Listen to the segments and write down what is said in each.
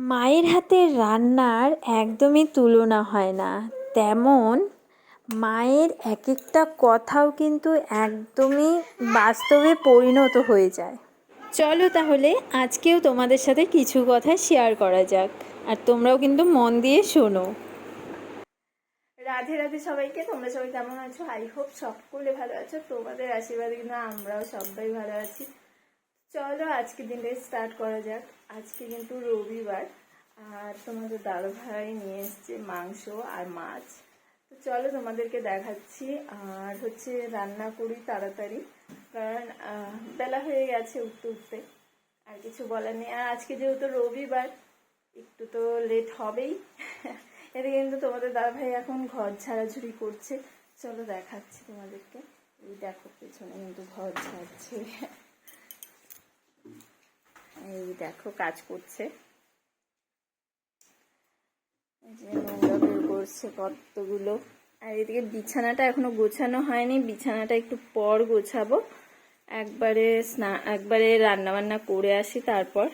মায়ের হাতের রান্নার একদমই তুলনা হয় না। তেমন মায়ের এক একটা কথাও কিন্তু একদমই বাস্তবে পরিণত হয়ে যায়। চলো তাহলে আজকেও তোমাদের সাথে কিছু কথা শেয়ার করা যাক আর তোমরাও কিন্তু মন দিয়ে শোনো। রাধে রাধে সবাইকে, তোমরা সবাই কেমন আছো? আই হোপ সকলে ভালো আছো, তোমাদের আশীর্বাদে কিন্তু আমরাও সবাই ভালো আছি। চলো আজকে দিনটা স্টার্ট করা যাক। আজকে কিন্তু রবিবার, আর তোমাদের দাদা ভাই নিয়ে এসছে মাংস আর মাছ। তো চলো তোমাদেরকে দেখাচ্ছি, আর হচ্ছে রান্না করি তাড়াতাড়ি, কারণ বেলা হয়ে গেছে উঠতে উঠতে, আর কিছু বলার নেই। আর আজকে যেহেতু রবিবার, একটু তো লেট হবেই। এদিকে কিন্তু তোমাদের দাদা ভাই এখন ঘর ঝাড়াঝুড়ি করছে। চলো দেখাচ্ছি তোমাদেরকে। এই দেখো, পেছনে কিন্তু ঘর ঝাড়ছে। এই দেখো কাজ করছে। করছে কতগুলো। আর এদিকে বিছানাটা এখনও গোছানো হয়নি, বিছানাটা একটু পর গোছাবো। একবারে স্না, একবারে রান্না বান্না করে আসি তারপর।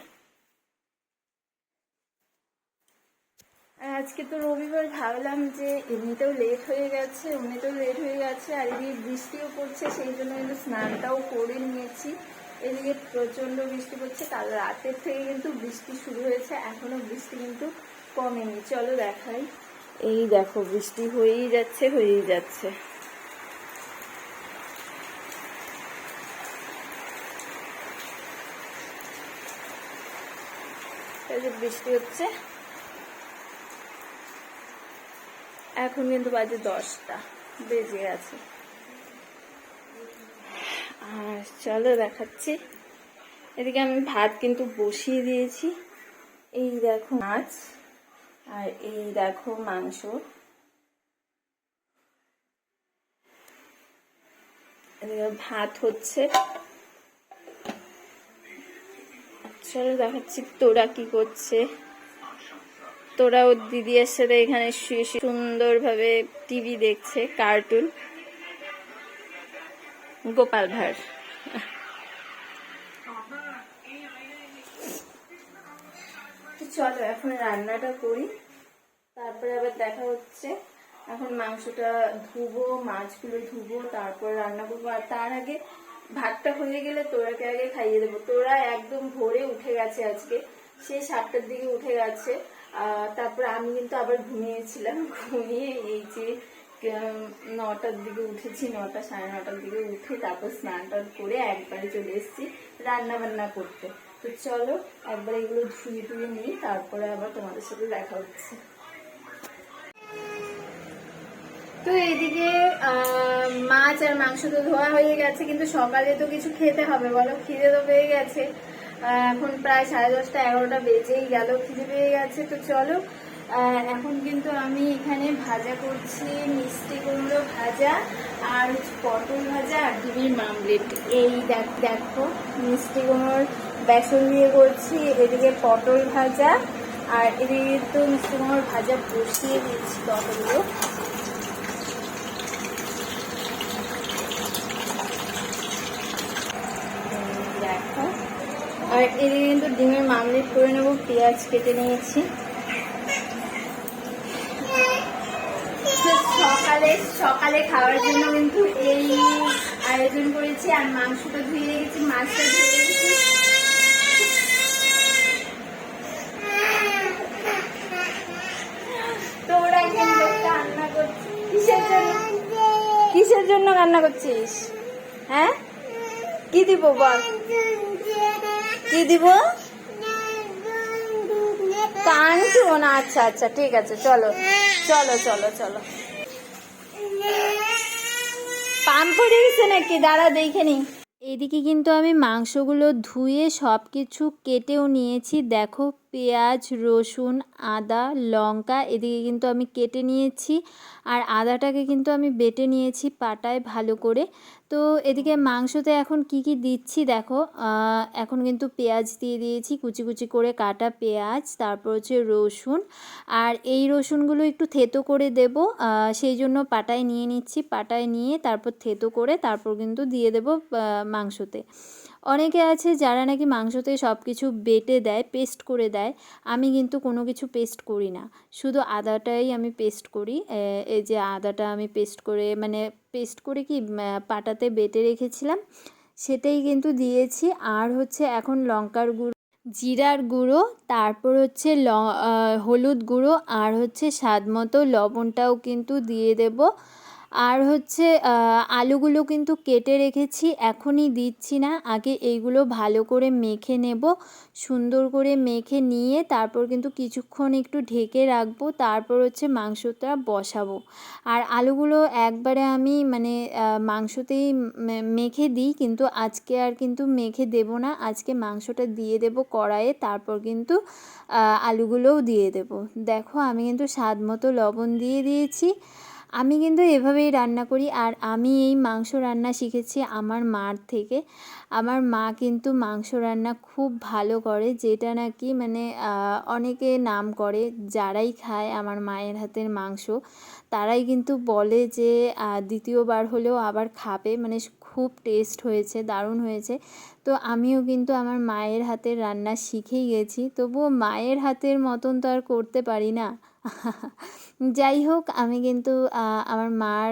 আজকে তো রবিবার, ভাবলাম যে এমনিতেও লেট হয়ে গেছে, এমনিতেও লেট হয়ে গেছে, আর এদিকে বৃষ্টিও পড়ছে, সেই জন্য কিন্তু স্নানটাও করে নিয়েছি। এদিকে প্রচণ্ড বৃষ্টি পড়ছে, কাল রাতের থেকে কিন্তু বৃষ্টি শুরু হয়েছে, এখনও বৃষ্টি কিন্তু কমেনি। চলো দেখাই। এই দেখো, বৃষ্টি হয়েই যাচ্ছে হয়েই যাচ্ছে। যে বৃষ্টি হচ্ছে। এখন কিন্তু বাজে দশটা, বেজে গেছে আর চলো দেখাচ্ছি। এদিকে আমি ভাত কিন্তু বসিয়ে দিয়েছি। এই দেখো মাছ আর এই দেখো মাংস। ভাত হচ্ছে। চলো দেখাচ্ছি তোরা কি করছে। তোরা ওর দিদির সাথে এখানে শুয়ে সুন্দরভাবে টিভি দেখছে কার্টুন গোপাল ভাঁড়। চলো এখন রান্নাটা করি। তারপরে আবার দেখা হচ্ছে। এখন মাংসটা ধুবো মাছগুলো ধুবো তারপর রান্না করব। আর তার আগে ভাতটা হয়ে গেলে তোরাকে আগে খাইয়ে দেবো। তোরা একদম ভোরে উঠে গেছে আজকে। সে সাতটার দিকে উঠে গেছে। আহ, তারপর আমি কিন্তু আবার ঘুমিয়েছিলাম। ঘুমিয়ে এই যে নটার দিকে উঠেছি, নটা সাড়ে নটার দিকে উঠে তারপর স্নান টান করে একবারে চলে এসেছি রান্না বান্না করতে। তো চলো একবার এগুলো ধুয়ে টুয়ে নিই তারপরে আবার তোমাদের সাথে দেখা হচ্ছে। তো এইদিকে মাছ আর মাংস তো ধোয়া হয়ে গেছে, কিন্তু সকালে তো কিছু খেতে হবে, বলো? খিদে তো পেয়ে গেছে। এখন প্রায় সাড়ে দশটা এগারোটা বেজেই গেল, খিদে পেয়ে গেছে। তো চলো এখন কিন্তু আমি এখানে ভাজা করছি, মিষ্টি কুমড়ো ভাজা, আর পটল ভাজা আর ডিমের মামলেট। এই দেখ, দেখো, মিষ্টি কুমড়োর বেসন দিয়ে করছি, এদিকে পটল ভাজা, আর এদিকে তো মিষ্টি কুমড়োর ভাজা বসিয়ে দিচ্ছি পটলগুলো। দেখো, আর এদিকে কিন্তু ডিমের মামলেট করে নেব, পেঁয়াজ কেটে নিয়েছি তো সকালে সকালে খাওয়ার জন্য কিন্তু এই আয়োজন করেছি, আর মাংসটা ধুয়ে রেখেছি, মাছটা ধুয়ে রেখেছি। কিসের জন্য? কান্না করছিস? হ্যাঁ? কি দিব বল? কি দিব? কাঞ্চন? আচ্ছা আচ্ছা ঠিক আছে, চলো। চলো চলো চলো। পাম পড়ে গেছে নাকি? দাঁড়া, দেখে নি। এদিকে কিন্তু আমি মাংসগুলো ধুয়ে সব কিছু কেটেও নিয়েছি। দেখো পেঁয়াজ, রসুন, আদা, লঙ্কা এদিকে কিন্তু আমি কেটে নিয়েছি। আর আদাটাকে কিন্তু আমি বেটে নিয়েছি পাটায় ভালো করে। তো এদিকে মাংসতে এখন কি কি দিচ্ছি দেখো এখন কিন্তু পেঁয়াজ দিয়ে দিয়েছি, কুচি কুচি করে কাটা পেঁয়াজ, তারপর হচ্ছে রসুন। আর এই রসুনগুলো একটু থেতো করে দেব সেই জন্য পাটায় নিয়ে নিচ্ছি, পাটায় নিয়ে তারপর থেতো করে তারপর কিন্তু দিয়ে দেব মাংসতে। অনেকে আছে যারা নাকি মাংসতে সব কিছু বেটে দেয়, পেস্ট করে দেয়। আমি কিন্তু কোনো কিছু পেস্ট করি না। শুধু আদাটাই আমি পেস্ট করি। এই যে আদাটা আমি পেস্ট করে মানে পেস্ট করে কি পাটাতে বেটে রেখেছিলাম। সেটাই কিন্তু দিয়েছি। আর হচ্ছে এখন লঙ্কার গুঁড়ো, জিরার গুঁড়ো, তারপর হচ্ছে ল হলুদ গুঁড়ো, আর হচ্ছে স্বাদ মতো লবণটাও কিন্তু দিয়ে দেব। আর হচ্ছে আলুগুলো কিন্তু কেটে রেখেছি, এখনই দিচ্ছি না। আগে এইগুলো ভালো করে মেখে নেব, সুন্দর করে মেখে নিয়ে তারপর কিন্তু কিছুক্ষণ একটু ঢেকে রাখব, তারপর হচ্ছে মাংসটা বসাবো। আর আলুগুলো একবারে আমি মানে মাংসতেই মেখে দিই, কিন্তু আজকে আর কিন্তু মেখে দেব না। আজকে মাংসটা দিয়ে দেব কড়াইয়ে, তারপর কিন্তু আলুগুলোও দিয়ে দেব। দেখো, আমি কিন্তু স্বাদ মতো লবণ দিয়ে দিয়েছি। আমি কিন্তু এভাবেই রান্না করি আর আমি এই মাংস রান্না শিখেছি আমার মার থেকে। আমার মা কিন্তু মাংস রান্না খুব ভালো করে, যেটা নাকি মানে অনেকে নাম করে যারাই খায় আমার মায়ের হাতের মাংস, তারাই কিন্তু বলে যে দ্বিতীয়বার হলেও আবার খাবে। মানে খুব টেস্ট হয়েছে, দারুণ হয়েছে। তো আমিও কিন্তু আমার মায়ের হাতের রান্না শিখেই গেছি। তবুও মায়ের হাতের মতন তো আর করতে পারি না। যাই হোক, আমি কিন্তু আমার মার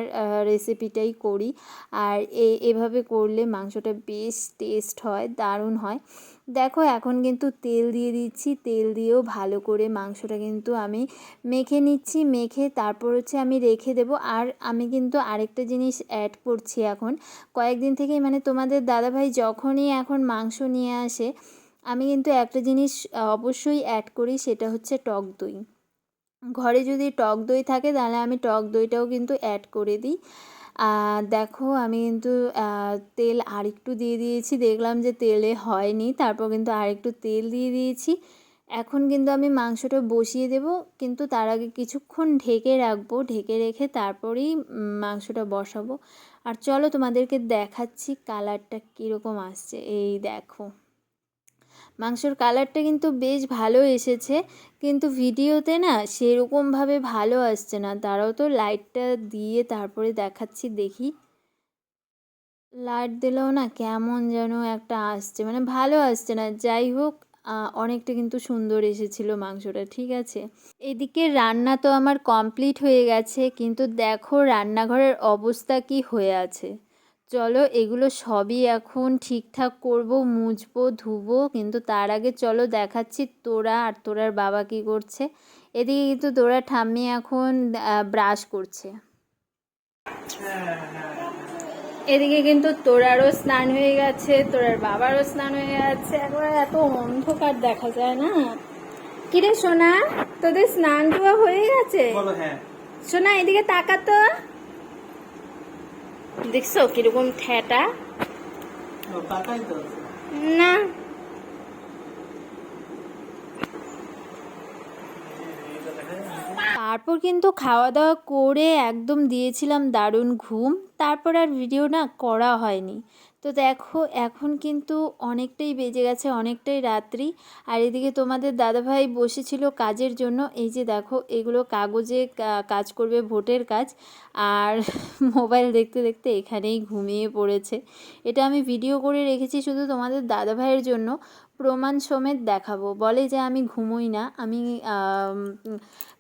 রেসিপিটাই করি। আর এভাবে করলে মাংসটা বেশ টেস্ট হয়, দারুণ হয়। দেখো, এখন কিন্তু তেল দিয়ে দিচ্ছি। তেল দিয়েও ভালো করে মাংসটা কিন্তু আমি মেখে নিচ্ছি। মেখে তারপর হচ্ছে আমি রেখে দেবো। আর আমি কিন্তু আরেকটা জিনিস অ্যাড করছি এখন। কয়েকদিন থেকেই মানে তোমাদের দাদাভাই যখনই এখন মাংস নিয়ে আসে, আমি কিন্তু একটা জিনিস, অবশ্যই অ্যাড করি, সেটা হচ্ছে টক দই। ঘরে যদি টক দই থাকে, তাহলে আমি টক দইটাও কিন্তু অ্যাড করে দিই। দেখো আমি কিন্তু তেল আরেকটু দিয়ে দিয়েছি, দেখলাম যে তেলে হয়নি, তারপর কিন্তু আরেকটু তেল দিয়ে দিয়েছি। এখন কিন্তু আমি মাংসটা বসিয়ে দেব, কিন্তু তার আগে কিছুক্ষণ ঢেকে রাখব, ঢেকে রেখে তারপরেই মাংসটা বসাবো। আর চলো তোমাদেরকে দেখাচ্ছি কালারটা কীরকম আসছে, এই দেখো। মাংসর কালারটা কিন্তু বেশ ভালো এসেছে, কিন্তু ভিডিওতে না সেরকমভাবে ভালো আসছে না। তারাও তো, লাইটটা দিয়ে তারপরে দেখাচ্ছি, দেখি। লাইট দিলেও না কেমন যেন একটা আসছে মানে ভালো আসছে না। যাই হোক অনেকটা কিন্তু সুন্দর এসেছিল মাংসটা, ঠিক আছে। এদিকে রান্না তো আমার কমপ্লিট হয়ে গেছে, কিন্তু দেখো রান্নাঘরের অবস্থা কি হয়ে আছে। চলো এগুলো সবই এখন ঠিকঠাক করব মুছবো ধুবো কিন্তু তার আগে চলো দেখাচ্ছি তোরা আর তোরার বাবা কি করছে। এদিকে কিন্তু তোরা ঠাম্মি এখন ব্রাশ করছে। এদিকে কিন্তু তোরারও স্নান হয়ে গেছে তোরার বাবারও স্নান হয়ে গেছে। একবার এত অন্ধকার দেখা যায় না। কিরে সোনা তোদের স্নান ধোয়া হয়ে গেছে? হ্যাঁ। সোনা এদিকে তাকা তো দেখছ? কীরকম ঠেটা না। তারপর কিন্তু খাওয়া দাওয়া করে একদম দিয়েছিলাম দারুণ ঘুম। তারপর আর ভিডিও না করা হয়নি। তো দেখো, এখন কিন্তু অনেকটাই বেজে গেছে, অনেকটাই রাত্রি। আর এদিকে তোমাদের দাদাভাই বসেছিল কাজের জন্য। এই যে দেখো, এগুলো কাগজে কাজ করবে ভোটের কাজ। আর মোবাইল দেখতে দেখতে এখানেই ঘুমিয়ে পড়েছে। এটা আমি ভিডিও করে রেখেছি শুধু তোমাদের দাদাভাইয়ের জন্য। প্রমাণ সমেত দেখাবো। বলে যে আমি ঘুমোই না, আমি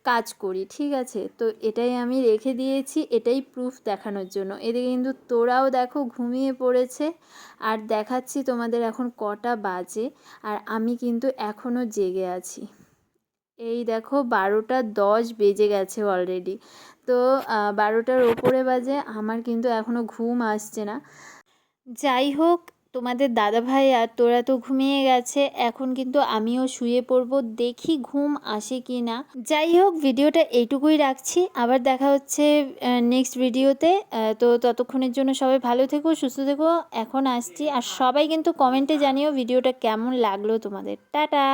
কাজ করি, ঠিক আছে? তো এটাই আমি রেখে দিয়েছি, এটাই প্রুফ দেখানোর জন্য। এদিকে কিন্তু তোরাও দেখো ঘুমিয়ে পড়েছে। আর দেখাচ্ছি তোমাদের এখন কটা বাজে, আর আমি কিন্তু এখনও জেগে আছি। এই দেখো বারোটা দশ বেজে গেছে অলরেডি তো বারোটার ওপরে বাজে, আমার কিন্তু এখনও ঘুম আসছে না। যাই হোক তোমাদের দাদাভাই আর তোরা তো ঘুমিয়ে গেছে, এখন কিন্তু আমিও শুয়ে পড়ব, দেখি ঘুম আসে কি না যাই হোক, ভিডিওটা এইটুকুই রাখছি, আবার দেখা হচ্ছে নেক্সট ভিডিওতে। তো ততক্ষণের জন্য সবাই ভালো থেকো, সুস্থ থেকো, এখন আসছি। আর সবাই কিন্তু কমেন্টে জানিও ভিডিওটা কেমন লাগল তোমাদের। টাটা!